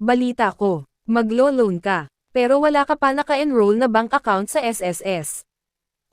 Balita ko, maglo-loan ka, pero wala ka pa naka-enroll na bank account sa SSS.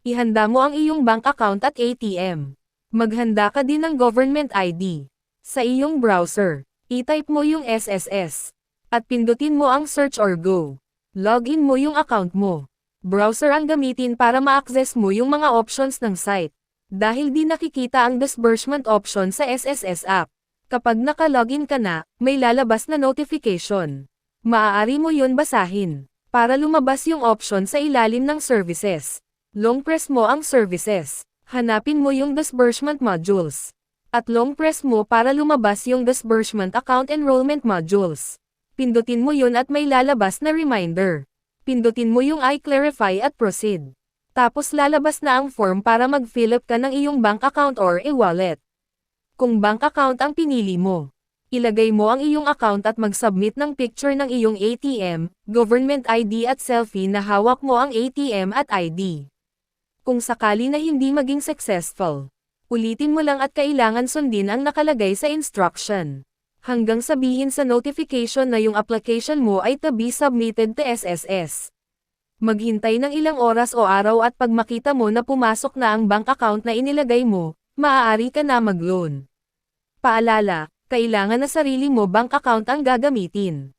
Ihanda mo ang iyong bank account at ATM. Maghanda ka din ng government ID. Sa iyong browser, i-type mo yung SSS. At pindutin mo ang search or go. Login mo yung account mo. Browser ang gamitin para ma-access mo yung mga options ng site. Dahil di nakikita ang disbursement option sa SSS app. Kapag naka-login ka na, may lalabas na notification. Maaari mo yun basahin. Para lumabas yung option sa ilalim ng services. Long press mo ang services. Hanapin mo yung disbursement modules. At long press mo para lumabas yung disbursement account enrollment modules. Pindutin mo yun at may lalabas na reminder. Pindutin mo yung I clarify at proceed. Tapos lalabas na ang form para mag-fill up ka ng iyong bank account or e-wallet. Kung bank account ang pinili mo, ilagay mo ang iyong account at mag-submit ng picture ng iyong ATM, government ID at selfie na hawak mo ang ATM at ID. Kung sakali na hindi maging successful, ulitin mo lang at kailangan sundin ang nakalagay sa instruction. Hanggang sabihin sa notification na yung application mo ay to be submitted to SSS. Maghintay ng ilang oras o araw at pag makita mo na pumasok na ang bank account na inilagay mo, maaari ka na mag-loan. Paalala, kailangan na sarili mo bank account ang gagamitin.